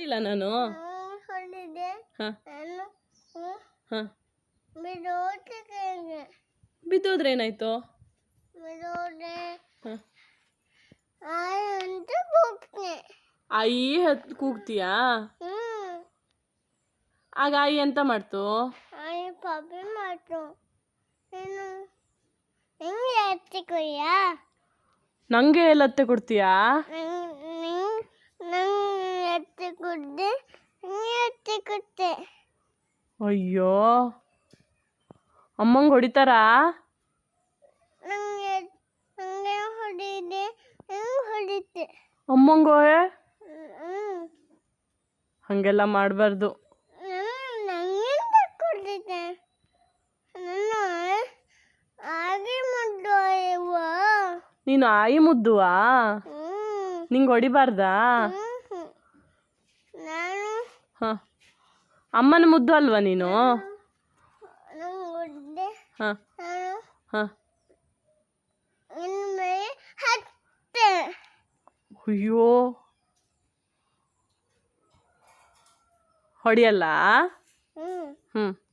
ಇಲ್ಲ ನಾನು. ಬಿದ್ದೋದ್ರೆ ಏನಾಯ್ತು? ಆಯ್ ಹತ್ ಕೂಗ್ತೀಯಾ? ಆಗ ಆಯಿ ಎಂತ ಮಾಡ್ತು? ಮಾಡ್ತು. ನಂಗೆ ಲತ್ತೆ ಕೊಡ್ತೀಯಾ? ಕುಡ್ದೆ ಹಿಂಗೆ ಅಯ್ಯೋ. ಅಮ್ಮಂಗೆ ಹೊಡಿತಾರಾ? ನಂಗೆ ಹಂಗೆ ಹೊಡಿದೆ ಹೆಂಗೆ ಹೊಡಿತೆ. ಅಮ್ಮಂಗೋಯೆ ಹ್ಞೂ ಹಾಗೆಲ್ಲ ಮಾಡಬಾರ್ದು. ಕೊಡ್ತಿದ್ದೆ? ನಾನು ಹಾಗೆ ಮುದ್ದು ಅಯ್ಯವ್ವ ನೀನು ಆಯಿ ಮುದ್ದುವಾ ನಿಂಗೆ ಹೊಡಿಬಾರ್ದಾ? ಹ್ಞೂ ಹಾಂ. ಅಮ್ಮನ ಮುದ್ದು ಅಲ್ವಾ ನೀನು? ಹಾಂ. ಹಾಂ. ಹತ್ತೆ. ಅಯ್ಯೋ. ಹೊಡಿಯಲ್ಲ? ಹ್ಞೂ